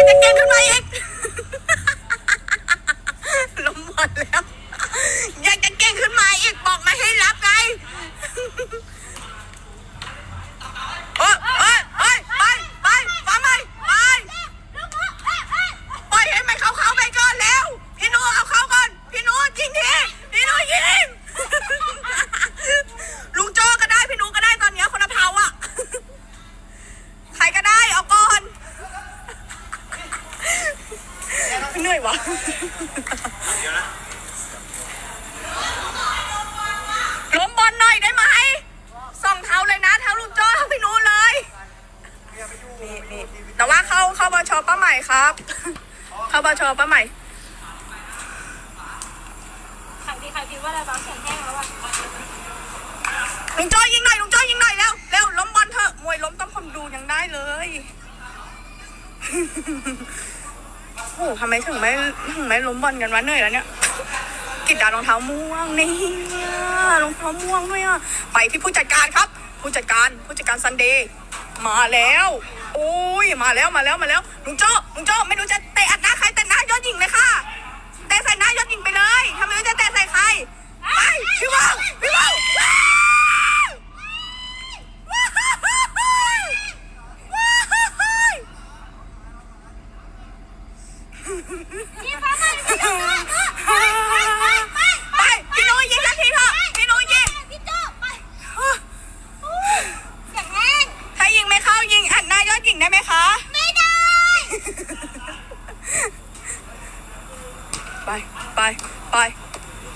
ากจะเก่งขึ้นมาอีก ล้มบอลแล้ว อยากจะเก่งขึ้นมาอีกบอกไม่ให้รับไง เอ้ยเอ้ยเอ้ยไปไปฟังไหมไปปล่อยให้มันเข้าเข้าไปก่อนแล้ว พี่หนูเอาเข้าก่อน พี่หนูยิงทีพี่หนูยิง ลุงโจก็ได้ พี่หนูก็ได้ตอนเนี้ยคนละเผาอะ ใครก็ได้เอาก่อน เหนื่อยวะล้มบอลหน่อยได้ไหมสองเท้าเลยนะเท้าลุงโจ้เท้าพี่หนูเลยนี่นี่แต่ว่าเข้าเข้าบชป้าใหม่ครับ เข้าบชป้าใหม่ใครที่ใครคิดว่าอะไรบ้างแข็งแห้งแล้วอะลุงโจ้ยิงหน่อยลุงโจ้ยิงหน่อยเร็วเร็วล้มบอลเถอะมวยล้มต้องคนดูยังได้เลยโอ้โหทำไมถึงไม่ถึงไม่ล้มบอลกันวะเหนื่อยแล้วเนี่ยกิดดารองเท้าม่วงนี่รองเท้าม่วงด้วยอะไปที่ผู้จัดการครับ ผู้จัดการผู้จัดการซันเดย์มาแล้ว โอ้ยมาแล้วมาแล้วมาแล้วลุงโจ้ลุงโจ้ไม่รู้จะเตะอัดหน้าใครแต่หน้ายอดหญิงเลยค่ะเตะใส่หน้ายอดหญิงไปเลยถ้าไม่รู้จะเตะใส่ใครไปพี่ว่าวพี่ว่าวว้าวว้าว พี่ฟ้าใหม่พี่โจ้ไปไปไป ไปพี่นุ้ยยิงสักทีเถอะพี่นุ้ยยิง พี่โจ้ไปแข็งแห้ง ถ้ายิงไม่เข้ายิงอัดหน้ายอดหญิง ได้ไหมคะ ไม่ได้ ไปไปไป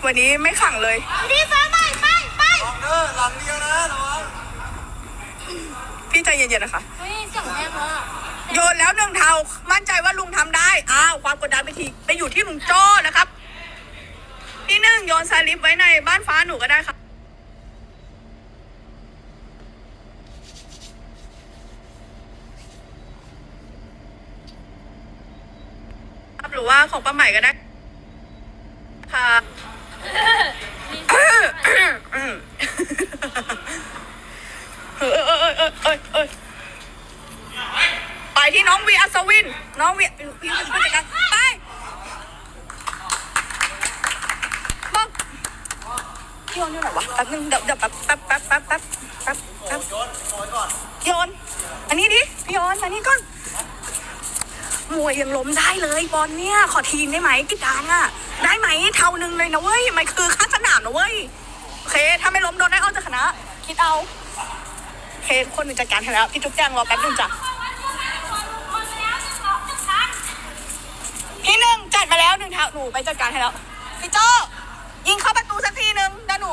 วันนี้ไม่ขังเลยพี่ฟ้าใหม่ไปไปลองเด้อหลังเดียวนะระวังพี่ใจเย็นๆนะคะ เฮ้ยแข็งแห้งแล้วโยนแล้วหนึ่งเทามั่นใจว่าลุงทำได้ อ้าว ความกดดันไปทีไปอยู่ที่ลุงโจ้นะครับ ที่หนึ่งโยนสลิปไว้ในบ้านฟ้าหนูก็ได้ครั รือว่าของป้าใหม่ก็ได้ค่ะอืมเออเออเออเออเออเออไปที่น้องวีอัศวิน น้องวีพี่เป็นผู้จัดกาไปบอกโยนอยู่ไหนวะแป๊บนึงเดี๋ยวเดี๋ยวแป๊บแป๊บแป๊บแป๊บแป๊บแป๊บโยนโยนอันนี้ดิพี่โยนอันนี้ก่อน มวยยังล้มได้เลยบอลเนี่ย ขอทีมได้ไหมกิจางอะ ได้ไหมเท่านึงเลยนะเว้ยมันคือข้างสนามนะเว้ยโอเค ถ้าไม่ล้มโดนได้ออกจากคณะ คิดเอาโอเคทุกคนหนึ่งจัดการให้แล้วพี่จุ๊บแจงรอแป๊บนึงจ้ะพี่หนึ่งจัดมาแล้วหนึ่งเท้าหนูไปจัดการให้แล้วพี่โจยิงเข้าประตูสักทีหนึ่งดี๋ยวหนู